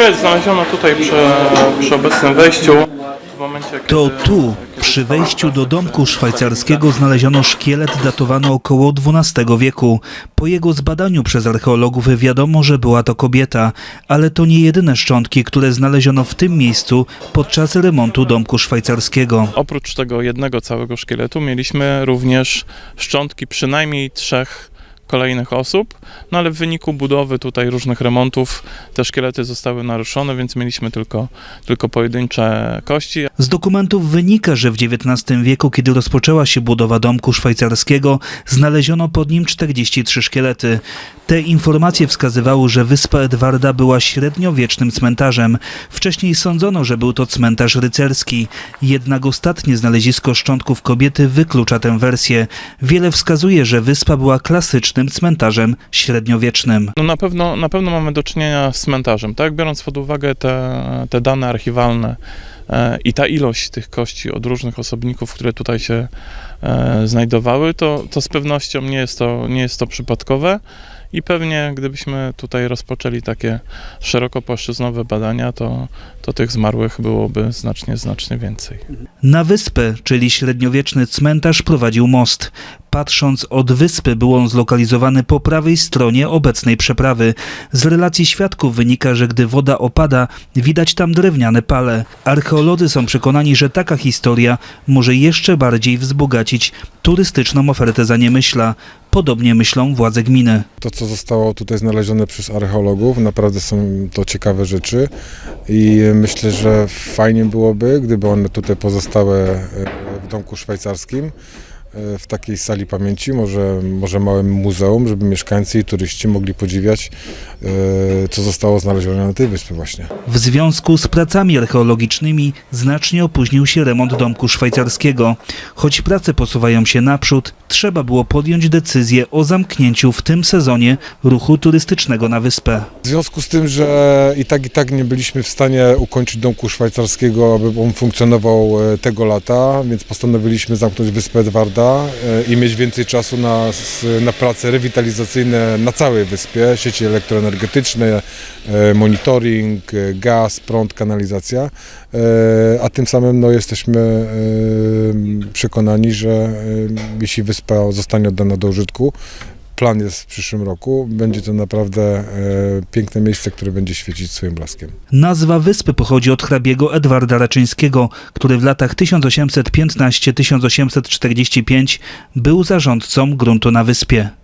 Szkielet znaleziono tutaj przy, przy obecnym wejściu. W momencie, kiedy... To tu, przy wejściu do domku szwajcarskiego znaleziono szkielet datowany około XII wieku. Po jego zbadaniu przez archeologów wiadomo, że była to kobieta, ale to nie jedyne szczątki, które znaleziono w tym miejscu podczas remontu domku szwajcarskiego. Oprócz tego jednego całego szkieletu mieliśmy również szczątki przynajmniej trzech kolejnych osób, no ale w wyniku budowy tutaj różnych remontów te szkielety zostały naruszone, więc mieliśmy tylko, tylko pojedyncze kości. Z dokumentów wynika, że w XIX wieku, kiedy rozpoczęła się budowa domku szwajcarskiego, znaleziono pod nim 43 szkielety. Te informacje wskazywały, że wyspa Edwarda była średniowiecznym cmentarzem. Wcześniej sądzono, że był to cmentarz rycerski. Jednak ostatnie znalezisko szczątków kobiety wyklucza tę wersję. Wiele wskazuje, że wyspa była klasycznym cmentarzem średniowiecznym. No na pewno, na pewno mamy do czynienia z cmentarzem, tak? Biorąc pod uwagę te, te dane archiwalne e, i ta ilość tych kości od różnych osobników, które tutaj się e, znajdowały, to, to z pewnością nie jest to, nie jest to przypadkowe. I pewnie gdybyśmy tutaj rozpoczęli takie szerokopłaszczyznowe badania, to, to tych zmarłych byłoby znacznie, znacznie więcej. Na wyspę, czyli średniowieczny cmentarz, prowadził most. Patrząc od wyspy, był on zlokalizowany po prawej stronie obecnej przeprawy. Z relacji świadków wynika, że gdy woda opada, widać tam drewniane pale. Archeolodzy są przekonani, że taka historia może jeszcze bardziej wzbogacić turystyczną ofertę Zaniemyśla. Podobnie myślą władze gminy. To, co zostało tutaj znalezione przez archeologów, naprawdę są to ciekawe rzeczy i myślę, że fajnie byłoby, gdyby one tutaj pozostały e, w domku szwajcarskim, w takiej sali pamięci, może, może małym muzeum, żeby mieszkańcy i turyści mogli podziwiać, e, co zostało znalezione na tej wyspie właśnie. W związku z pracami archeologicznymi znacznie opóźnił się remont domku szwajcarskiego. Choć prace posuwają się naprzód, trzeba było podjąć decyzję o zamknięciu w tym sezonie ruchu turystycznego na wyspę. W związku z tym, że i tak i tak nie byliśmy w stanie ukończyć domku szwajcarskiego, aby on funkcjonował e, tego lata, więc postanowiliśmy zamknąć wyspę Edwarda e, i mieć więcej czasu na, na prace rewitalizacyjne na całej wyspie, sieci elektroenergetyczne, e, monitoring, e, gaz, prąd, kanalizacja, a tym samym no, jesteśmy przekonani, że jeśli wyspa zostanie oddana do użytku, plan jest w przyszłym roku. Będzie to naprawdę e, piękne miejsce, które będzie świecić swoim blaskiem. Nazwa wyspy pochodzi od hrabiego Edwarda Raczyńskiego, który w latach 1815-1845 był zarządcą gruntu na wyspie.